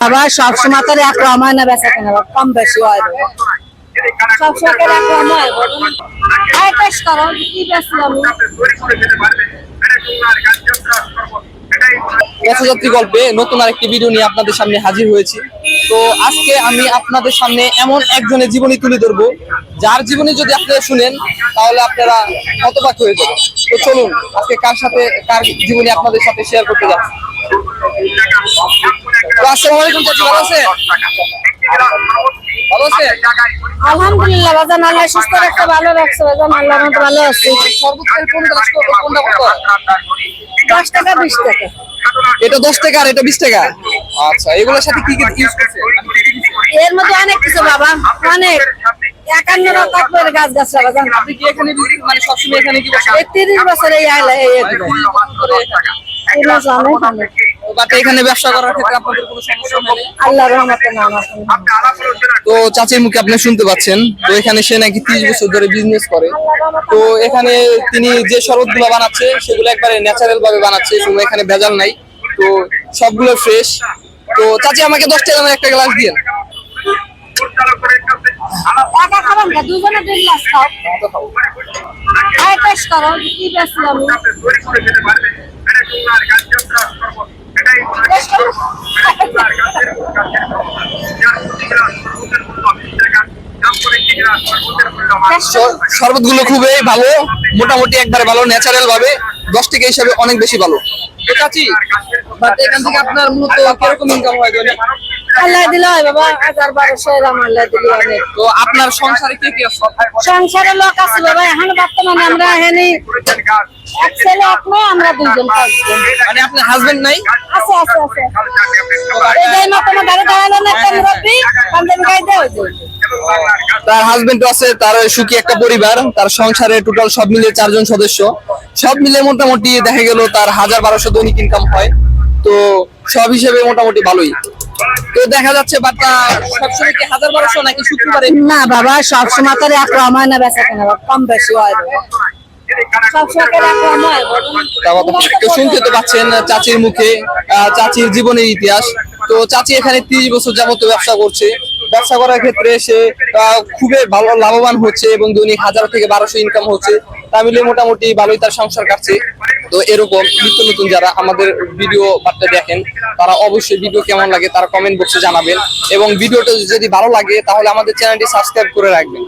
বাবা সবসময় তো এক রকম হয় না, বেচা কেনা কম বেশি হয়। গল্পে নতুন আরেকটি আপনাদের সামনে হাজির তো আজকে আমি আপনাদের সামনে এমন একজনের জীবনী তুলে ধরবো, যার জীবনী যদি আপনারা শুনেন, তাহলে আপনারা হতবাক হয়ে যাবেন। তো চলুন, আজকে কার সাথে, কার জীবনী আপনাদের সাথে শেয়ার করতে যাচ্ছি? আসসালামু আলাইকুম চাচি ভালো আছেন? ভালো আছেন? আলহামদুলিল্লাহ বাজান আল্লাহ সুস্থ রাখতে ভালো রাখছে বাজান আল্লাহ মতো ভালো আছে। সর্বোচ্চ কোন কোনটা কত? দশ টাকা বিশ টাকা। এটা দশ টাকা আর এটা বিশ টাকা? আচ্ছা এগুলোর সাথে কি কি ইউজ করছে এর মধ্যে অনেক কিছু বাবা। অনেক। একান্ন রকম করে গাছ গাছ বাজান আপনি কি এখানে মানে সবসময় এখানে কি বসেন তিরিশ বছর এই আইলা এই। বাট এখানে ব্যবসা করার ক্ষেত্রে আপনাদের কোনো সমস্যা হয়নি আল্লাহর রহমতে নাম আছে। তো চাচির মুখে আপনি শুনতে পাচ্ছেন তো এখানে সে নাকি ত্রিশ বছর ধরে বিজনেস করে। তো এখানে তিনি যে শরবতগুলো বানাচ্ছে সেগুলো একবারে ন্যাচারাল ভাবে বানাচ্ছে কোনো এখানে ভেজাল নাই। তো সবগুলো ফ্রেশ তো চাচি আমাকে দশ টাকা দামের একটা গ্লাস দিন একা খাবেন না দুজনে দুই গ্লাস খাও আয় পেশ করো কি বেচলাম পেশ শরবতগুলো খুবই ভালো মোটামুটি একবারে ভালো ন্যাচারাল ভাবে দশ টাকা হিসাবে অনেক বেশি ভালো। তো চাচি বাট এখান থেকে আপনার মূলত কীরকম ইনকাম হয় আল্লাহ দিলে বাবা হাজার বারোশো এরকম আল্লাহ দিলে অনেক। তো আপনার সংসারে কে কি সংসারে লোক আছে বাবা এখন বর্তমানে আমরা এখানে এক ছেলে এক মেয়ে আমরা দুইজন মানে আপনার হাজবেন্ড নাই? আছে আছে আছে। এই যে মা গাড়ি দাঁড়াল না একটা মুরব্বী পাঞ্জাবি গাই দেওয়া হয়েছে তার হাজবেন্ড আছে তার সুখী একটা পরিবার তার সংসারে টোটাল সব মিলে চারজন সদস্য। সব মিলে মোটামুটি দেখা গেল তার হাজার বারোশো দৈনিক ইনকাম হয়। তো সব হিসেবে মোটামুটি ভালোই। তো দেখা যাচ্ছে বাট সবসময় কি হাজার বারোশো নাকি শুক্রবারে? না বাবা সবসময় তো এক রকম হয় না বেচা কেনা কম বেশি হয় শুনতে তো পাচ্ছেন চাচির মুখে চাচির জীবনের ইতিহাস। তো চাচি এখানে তিরিশ বছর যাবত ব্যবসা করছে। ব্যবসা করার ক্ষেত্রে সে খুবই ভালো লাভবান হচ্ছে এবং দৈনিক হাজার থেকে বারোশো ইনকাম হচ্ছে। তা মিলিয়ে মোটামুটি ভালোই তার সংসার কাটছে। তো এরকম নিত্য নতুন যারা আমাদের ভিডিও বার্তা দেখেন, তারা অবশ্যই ভিডিও কেমন লাগে তারা কমেন্ট বক্সে জানাবেন। এবং ভিডিওটা যদি ভালো লাগে, তাহলে আমাদের চ্যানেলটি সাবস্ক্রাইব করে রাখবেন।